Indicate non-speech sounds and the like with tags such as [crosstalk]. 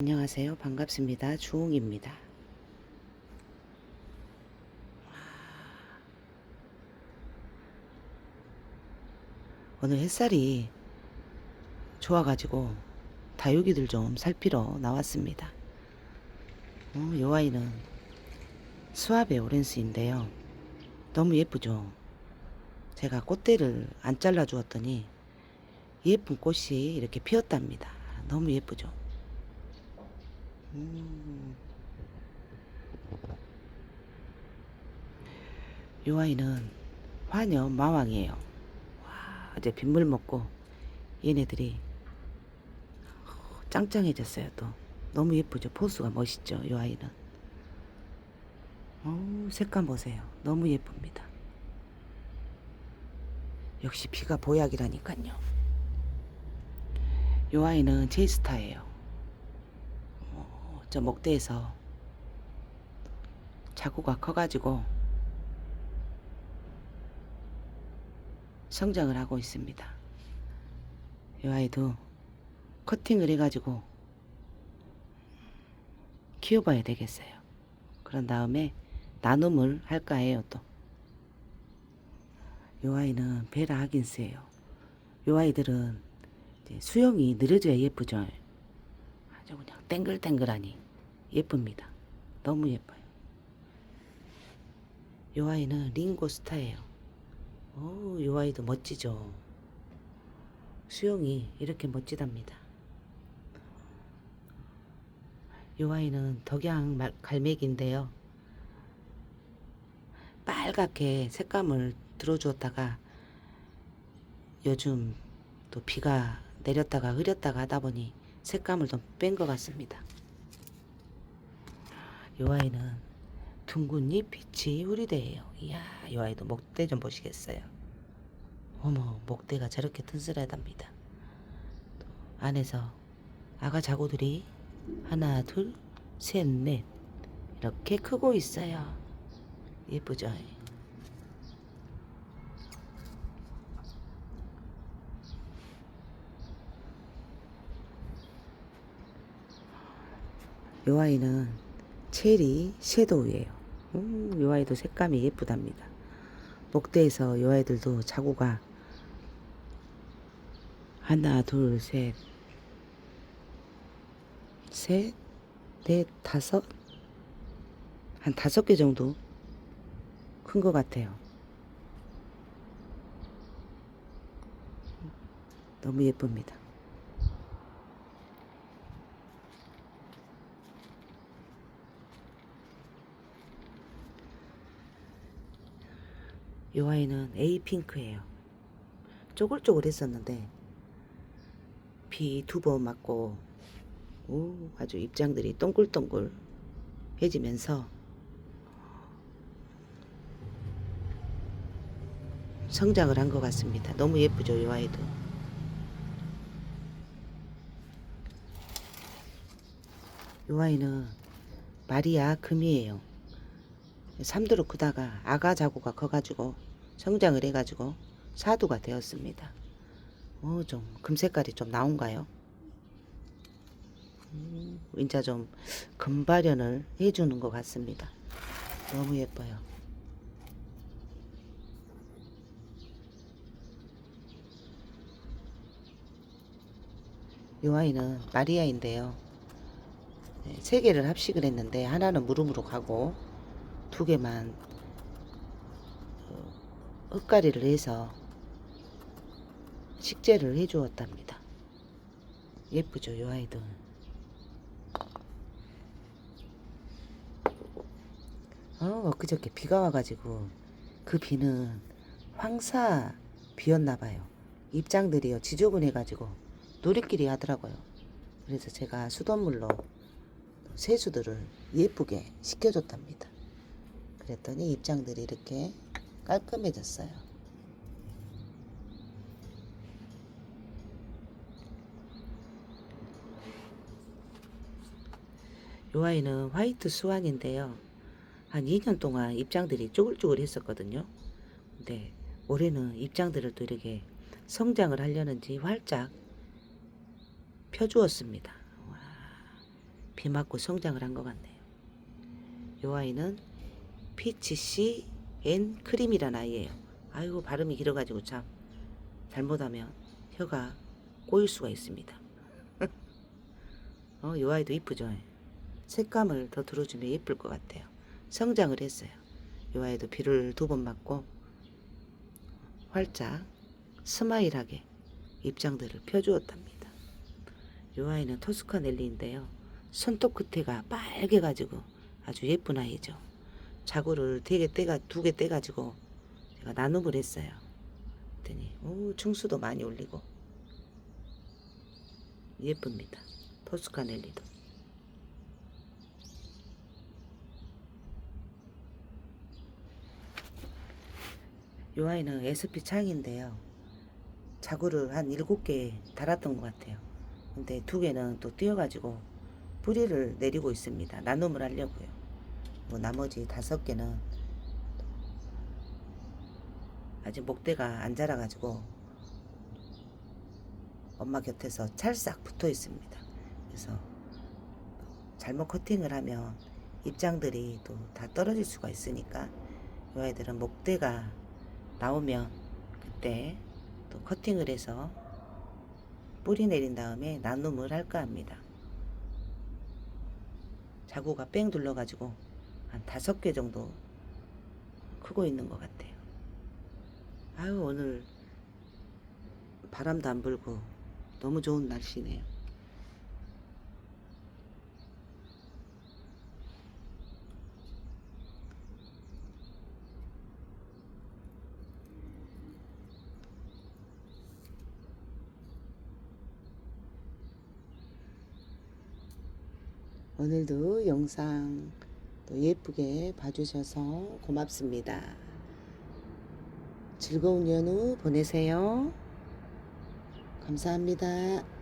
안녕하세요. 반갑습니다. 주홍입니다. 오늘 햇살이 좋아가지고 다육이들 좀 살피러 나왔습니다. 어, 이 아이는 수아베 오렌스인데요. 너무 예쁘죠? 제가 꽃대를 안 잘라 주었더니 예쁜 꽃이 이렇게 피었답니다. 너무 예쁘죠? 음. 이 아이는 화녀 마왕이에요. 와, 어제 빗물 먹고 얘네들이 짱짱해졌어요. 또 너무 예쁘죠. 포스가 멋있죠. 이 아이는. 어우, 색감 보세요. 너무 예쁩니다. 역시 비가 보약이라니까요. 이 아이는 제이스타예요. 어, 저 목대에서 자구가 커가지고 성장을 하고 있습니다. 이 아이도 커팅을 해가지고 키워봐야 되겠어요. 그런 다음에 나눔을 할까 해요 또. 이 아이는 베라 하긴스예요. 이 아이들은 수영이 느려져야 예쁘죠. 아주 그냥 땡글땡글하니 예쁩니다. 너무 예뻐요. 이 아이는 링고스타예요. 오, 이 아이도 멋지죠. 수영이 이렇게 멋지답니다. 이 아이는 덕양 말- 갈매기인데요. 빨갛게 색감을 들어주었다가 요즘 또 비가 내렸다가 흐렸다가 하다 보니 색감을 좀 뺀 것 같습니다. 이 아이는 둥근 잎 빛이 우리대예요. 이야, 이 아이도 목대 좀 보시겠어요? 어머, 목대가 저렇게 튼실하답니다. 또 안에서 아가 자구들이 하나, 둘, 셋, 넷 이렇게 크고 있어요. 예쁘죠? 이 아이는 체리 섀도우예요. 음, 이 아이도 색감이 예쁘답니다. 목대에서 이 아이들도 자구가 하나, 둘, 셋, 셋, 넷, 다섯, 한 다섯 개 정도 큰 것 같아요. 너무 예쁩니다. 이 아이는 에이핑크예요. 쪼글쪼글했었는데 비 두 번 맞고 오, 아주 입장들이 동글동글 해지면서 성장을 한 것 같습니다. 너무 예쁘죠, 이 아이도. 이 아이는 마리아 금이에요. 삼두로 크다가 아가 자구가 커가지고 성장을 해가지고 사두가 되었습니다. 어, 좀 금색깔이 좀 나온가요? 음, 이제 좀 금발현을 해주는 것 같습니다. 너무 예뻐요. 이 아이는 마리아인데요. 네, 세 개를 합식을 했는데 하나는 무릎으로 가고 두 개만 어, 흙가리를 해서 식재를 해 주었답니다. 예쁘죠, 이 아이들. 어, 엊그저께 비가 와가지고 그 비는 황사 비였나봐요. 입장들이요, 지저분해가지고 놀이끼리 하더라고요. 그래서 제가 수돗물로 세수들을 예쁘게 식혀줬답니다. 그랬더니 입장들이 이렇게 깔끔해졌어요. 요 아이는 화이트 스완인데요. 한 2년 동안 입장들이 쪼글쪼글 했었거든요. 근데 올해는 입장들을 또 이렇게 성장을 하려는지 활짝 펴주었습니다. 와, 비 맞고 성장을 한 것 같네요. 요 아이는 피치씨 앤 크림이란 아이예요. 아이고 발음이 길어가지고 참 잘못하면 혀가 꼬일 수가 있습니다. [laughs] 어, 요 아이도 이쁘죠. 색감을 더 들어주면 예쁠 것 같아요. 성장을 했어요. 요 아이도 비를 두 번 맞고 활짝 스마일하게 입장들을 펴주었답니다. 요 아이는 토스카넬리인데요. 손톱 끝에가 빨개가지고 아주 예쁜 아이죠. 자구를 되게 떼가 두 개 떼가지고 제가 나눔을 했어요. 그랬더니 오 충수도 많이 올리고 예쁩니다. 토스카넬리도. 요 아이는 SP 창인데요. 자구를 한 일곱 개 달았던 것 같아요. 근데 두 개는 또 띄어가지고 뿌리를 내리고 있습니다. 나눔을 하려고요. 뭐 나머지 다섯 개는 아직 목대가 안 자라가지고 엄마 곁에서 찰싹 붙어 있습니다. 그래서 잘못 커팅을 하면 입장들이 또 다 떨어질 수가 있으니까 이 아이들은 목대가 나오면 그때 또 커팅을 해서 뿌리 내린 다음에 나눔을 할까 합니다. 자구가 뺑 둘러가지고 한 다섯 개 정도 크고 있는 것 같아요. 아유 오늘 바람도 안 불고 너무 좋은 날씨네요. 오늘도 영상 또 예쁘게 봐주셔서 고맙습니다. 즐거운 연휴 보내세요. 감사합니다.